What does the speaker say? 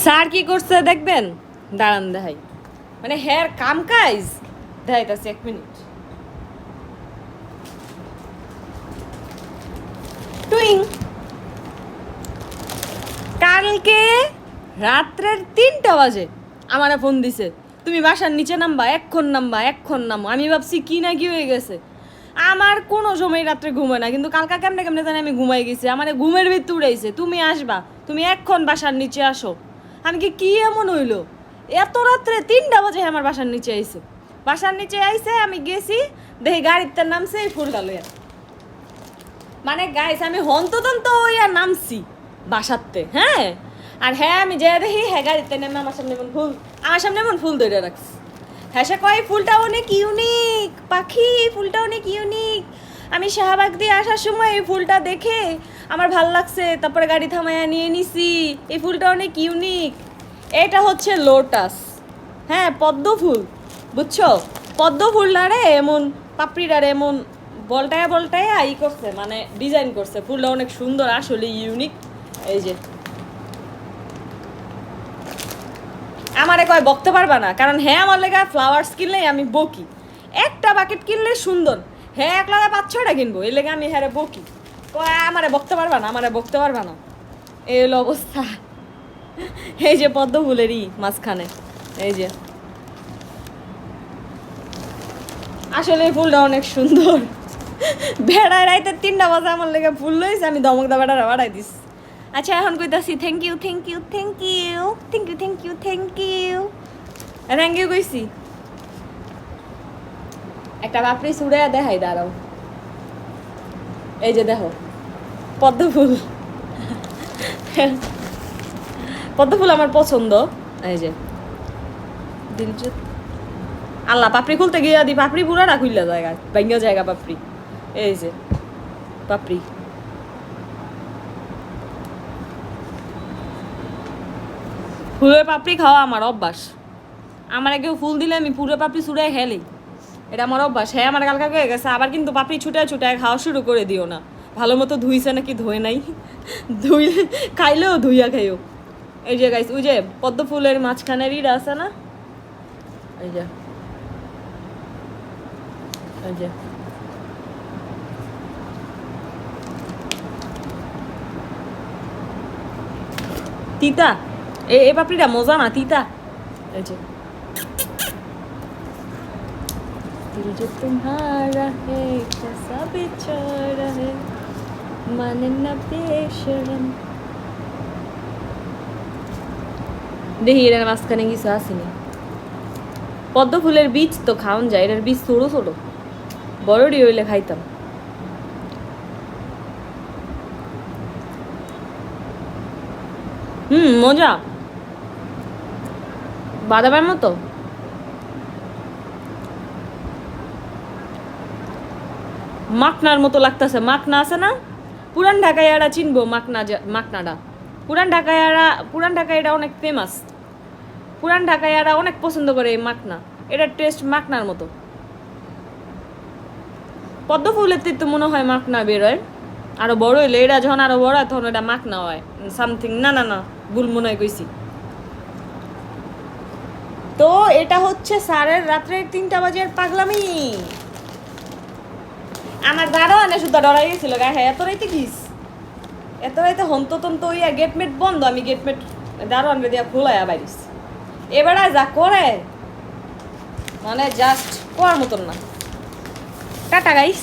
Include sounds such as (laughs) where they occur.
Sir কি করছে দেখবেন? দাঁড়ান দেখাই। মানে হেয়ার কাম কাজ? দেখাইতেছি এক মিনিট। টুইং। কালকে রাত্রের তিনটা বাজে। আমারে ফোন দিছে, তুমি বাসার নিচে নামবা, এক্ষণ নামবা, এক্ষণ নামো। আমি ভাবছি, কি না কি হয়ে গেছে? আমার কোনো সময় রাত্রে ঘুমায় না, কিন্তু কালকা কেমনে কেমনে জানি আমি ঘুমাই গেছি। আমার ঘুমের ভিতরে উড়াইছে, তুমি আসবা, তুমি এক্ষণ বাসার নিচে আসো। আমি কি কি এমন হইল? এত রাত্রে তিনটা বাজে আমার বাসার নিচে আইসে বাসার নিচে আইসে আমি গেছি, দেখি গাড়িতে নামছে এই ফুলটা লইয়া। মানে গাইস আমি হন্তদন্ত হইয়া নামছি বাসাতে হ্যাঁ? আর হ্যাঁ আমি যে দেখি হ্যাঁ গাড়িতে নেমে আমার সামনে এমন ফুল আমার সামনে এমন ফুল ধরে রাখছি। হ্যাঁ সে কয় ফুলটা অনেক ইউনিক পাখি ফুলটা অনেক ইউনিক আমি শাহবাগ দিয়ে আসার সময় এই ফুলটা দেখে আমার ভালো লাগছে, তারপরে গাড়ি থামাইয়া নিয়ে নিছি। এই ফুলটা অনেক ইউনিক এটা হচ্ছে লোটাস হ্যাঁ পদ্ম ফুল, বুঝছ? পদ্ম ফুল ফুলটারে এমন পাপড়িটারে এমন বলটায় বলটায় ই করছে মানে ডিজাইন করছে। ফুলটা অনেক সুন্দর, আসলে ইউনিক এই যে। আমারে কয়, বকতে পারবা না? কারণ হ্যাঁ আমার লেগে ফ্লাওয়ার্স কিনলেই আমি বকি। একটা বাকেট কিনলে সুন্দর। হ্যাঁ এক পাঁচ ছয়টা কিনবো, এই লেগে আমি হ্যাঁ বকি। আমারে বকতে পারবা না, আমারে বকতে পারবা না। এই হলো অবস্থা। এই যে পদ্ম ফুলেরই মাঝখানে, এই যে। আসলে ফুলটা অনেক সুন্দর। ভেড়ায় রাইতে তিনটা বাজে আমার লেগে ফুল লইছে, আমি দমক দা বেড়ারা বাড়াই দিস আচ্ছা এখন কইতাছি thank you thank you thank you thank you thank you thank you thank you কইছি। একটা বাপরি ছুড়ে দেখাই, দাঁড়াও। এই যে দেখো পদ্ম ফুল। পদ্ম ফুল আমার পছন্দ। এই যে। আল্লাহ পাপড়ি খুলতে গিয়ে দি পাপড়ি পুরাটা খুললা জায়গা ভাঙ্গা জায়গা পাপড়ি। এই যে পাপড়ি। ফুলের পাপড়ি খাওয়া আমার অভ্যাস। আমার কেউ ফুল দিলে আমি পুরো পাপড়ি ছুড়ে খেলি এটা আমার অভ্যাস। হ্যাঁ আমার কালকা হয়ে গেছে, আবার কিন্তু পাপড়ি ছুটায় ছুটায় খাওয়া শুরু করে দিও না। ভালো মতো ধুইছে নাকি ধুয়ে নাই। (laughs) ধুই, খাইলেও ধুইয়া খাইও। এই যে গাইস ওই যে পদ্ম ফুলের মাঝখানের ইট আছে না? এই যে। এই যে। তিতা এ পাপড়িটা মজা না, তিতা? এই যে। दिल जो तुम्हारा है कैसा बेचारा है माने न बेशरम দেখি এটার মাঝখানে কিছু আসেনি পদ্ম ফুলের বীজ তো খাওয়ান যায় এটার বীজ ছোটো ছোটো বড়ডি হইলে খাইতাম হুম মজা বাদামের মতো মাখনার মতো লাগতেছে। মাখনা আছে না? পুরান ঢাকায় এরা চিনবো মাখনা যা- মাখনাটা পুরান ঢাকায় এরা পুরান এটা অনেক ফেমাস পুরান ঢাকায় এরা অনেক পছন্দ করে এই মাখনা এটার টেস্ট মাখনার মতো। পদ্ম ফুলের তো মনে হয় মাখনা বেরোয়। আরও বড় হইলে এটা যখন আরও বড় তখন এটা মাখনা হয়। সামথিং না না না, ভুল মনে হয় কইছি। তো এটা হচ্ছে স্যারের রাত্রের তিনটা বাজে পাগলামি। আমার দাঁড়াও আনে শুধু ডরাই গেছিল, গায়ে হ্যাঁ এত রাইতে গিস? এত রাইতে হন্ত তন্ত ইয়া গেটমেট বন্ধ, আমি গেটমেট আনবে দিয়া খোলায়া বাইরিস। এবারে যা করে। মানে জাস্ট করার মতন না। Tata guys